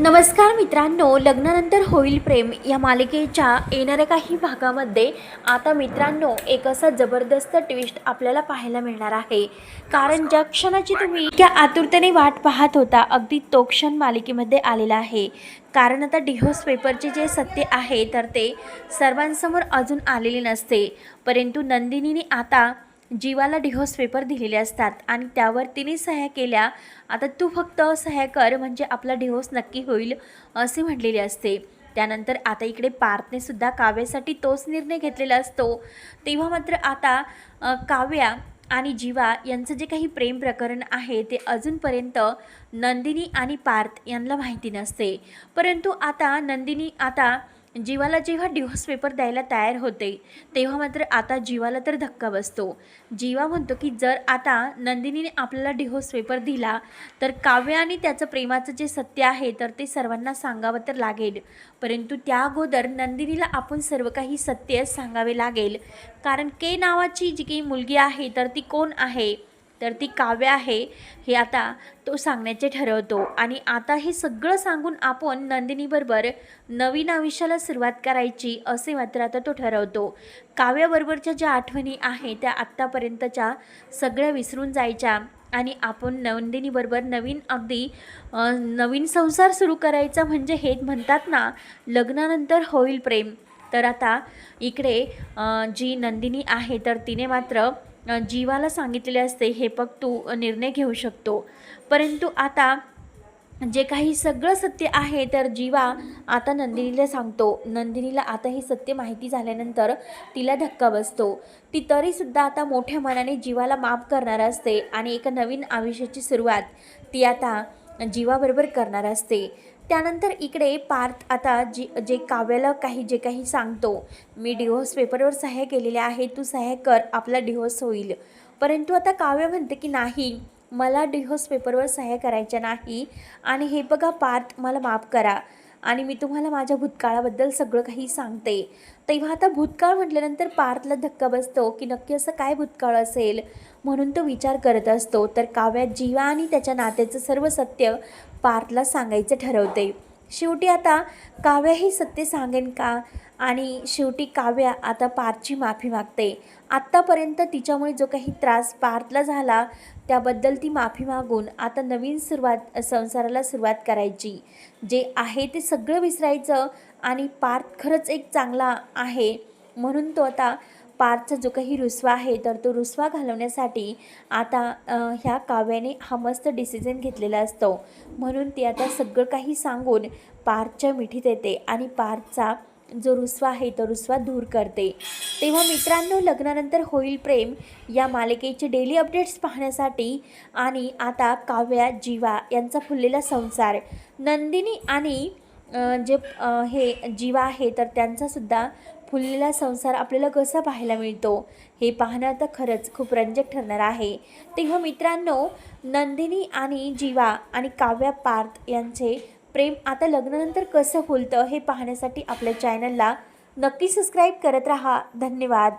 नमस्कार मित्रांनो लग्नानंतर होईल प्रेम या मालिकेच्या येणाऱ्या काही भागामध्ये आता मित्रांनो एक असा जबरदस्त ट्विस्ट आपल्याला पाहायला मिळणार आहे. कारण ज्या क्षणाची तुम्ही त्या आतुरतेने वाट पाहत होता अगदी तो क्षण मालिकेमध्ये आलेला आहे. कारण आता डिहोस पेपरचे जे सत्य आहे तर ते सर्वांसमोर अजून आलेले नसते. परंतु नंदिनीने आता जीवाला डिहोस पेपर दिलेले असतात आणि त्यावर तिने सह्या केल्या. आता तू फक्त सह्या कर म्हणजे आपला डिहोस नक्की होईल असे म्हटलेले असते. त्यानंतर आता इकडे पार्थने सुद्धा काव्यासाठी तोच निर्णय घेतलेला असतो. तेव्हा मात्र आता काव्या आणि जीवा यांचं जे काही प्रेम प्रकरण आहे ते अजूनपर्यंत नंदिनी आणि पार्थ यांना माहिती नसते. परंतु आता नंदिनी आता जीवाला जेव्हा डिव्होर्स पेपर द्यायला तयार होते तेव्हा मात्र आता जीवाला तर धक्का बसतो. जीवा म्हणतो की जर आता नंदिनीने आपल्याला डिव्होर्स पेपर दिला तर काव्य आणि त्याचं प्रेमाचं जे सत्य आहे तर ते सर्वांना सांगावं तर लागेल. परंतु त्या अगोदर नंदिनीला आपण सर्व काही सत्य सांगावे लागेल. कारण के नावाची जी काही मुलगी आहे तर ती कोण आहे? तर ती काव्य आहे हे आता तो सांगण्याचे ठरवतो. आणि आता हे सगळं सांगून आपण नंदिनीबरोबर नवीन आयुष्याला सुरुवात करायची असे मात्र आता तो ठरवतो. काव्याबरोबरच्या ज्या आठवणी आहे त्या आत्तापर्यंतच्या सगळ्या विसरून जायच्या. आणि आपण नंदिनीबरोबर नवीन अगदी नवीन संसार सुरू करायचा म्हणजे हे म्हणतात ना लग्नानंतर होईल प्रेम. तर आता इकडे जी नंदिनी आहे तर तिने मात्र जीवाला सांगितलेले असते हे बघ तू निर्णय घेऊ शकतो. परंतु आता जे काही सगळं सत्य आहे तर जीवा आता नंदिनीला सांगतो. नंदिनीला आता हे सत्य माहिती झाल्यानंतर तिला धक्का बसतो. ती तरीसुद्धा आता मोठ्या मनाने जीवाला माफ करणार असते आणि एका नवीन आयुष्याची सुरुवात. ती आता जीवाबरोबर करणार असते. त्यानंतर इकडे पार्थ आता जी जे काव्याला काही जे काही सांगतो. मी डिव्होर्स पेपरवर सह्या केलेल्या आहे तू सह्या कर आपला डिव्होर्स होईल. परंतु आता काव्य म्हणते की नाही मला डिव्होर्स पेपरवर सह्या करायच्या नाही. आणि हे बघा पार्थ मला माफ करा. आणि मी तुम्हाला माझ्या भूतकाळाबद्दल सगळं काही सांगते. तेव्हा आता भूतकाळ म्हटल्यानंतर पार्थला धक्का बसतो की नक्की असं काय भूतकाळ असेल? म्हणून तो विचार करत असतो. तर काव्यात जीवा आणि त्याच्या नात्याचं सर्व सत्य पार्थला सांगायचं ठरवते. शेवटी आता काव्याही सत्य सांगेन का? आणि शेवटी काव्या आता पार्थची माफी मागते. आत्तापर्यंत तिच्यामुळे जो काही त्रास पार्थला झाला त्याबद्दल ती माफी मागून आता नवीन सुरुवात संसाराला सुरुवात करायची. जे आहे ते सगळं विसरायचं आणि पार्थ खरंच एक चांगला आहे. म्हणून तो आता पार्थचा जो काही रुसवा आहे तर तो रुसवा घालवण्यासाठी आता ह्या काव्याने हा मस्त डिसिजन घेतलेला असतो. म्हणून ती आता सगळं काही सांगून पार्थच्या मिठीत येते आणि पार्थचा जो रुसवा आहे तो रुसवा दूर करते. तेव्हा मित्रांनो लग्नानंतर होईल प्रेम या मालिकेचे डेली अपडेट्स पाहण्यासाठी आणि आता काव्या जीवा यांचा फुललेला संसार. नंदिनी आणि जे हे जीवा आहे तर त्यांचासुद्धा फुललेला संसार आपल्याला कसा पाहायला मिळतो हे पाहणं आता खरंच खूप रंजक ठरणार आहे. तेव्हा मित्रांनो नंदिनी आणि जीवा आणि काव्या पार्थ यांचे प्रेम आता लग्नानंतर कसं फुलतं हे पाहण्यासाठी आपल्या चॅनलला नक्की सबस्क्राईब करत राहा. धन्यवाद.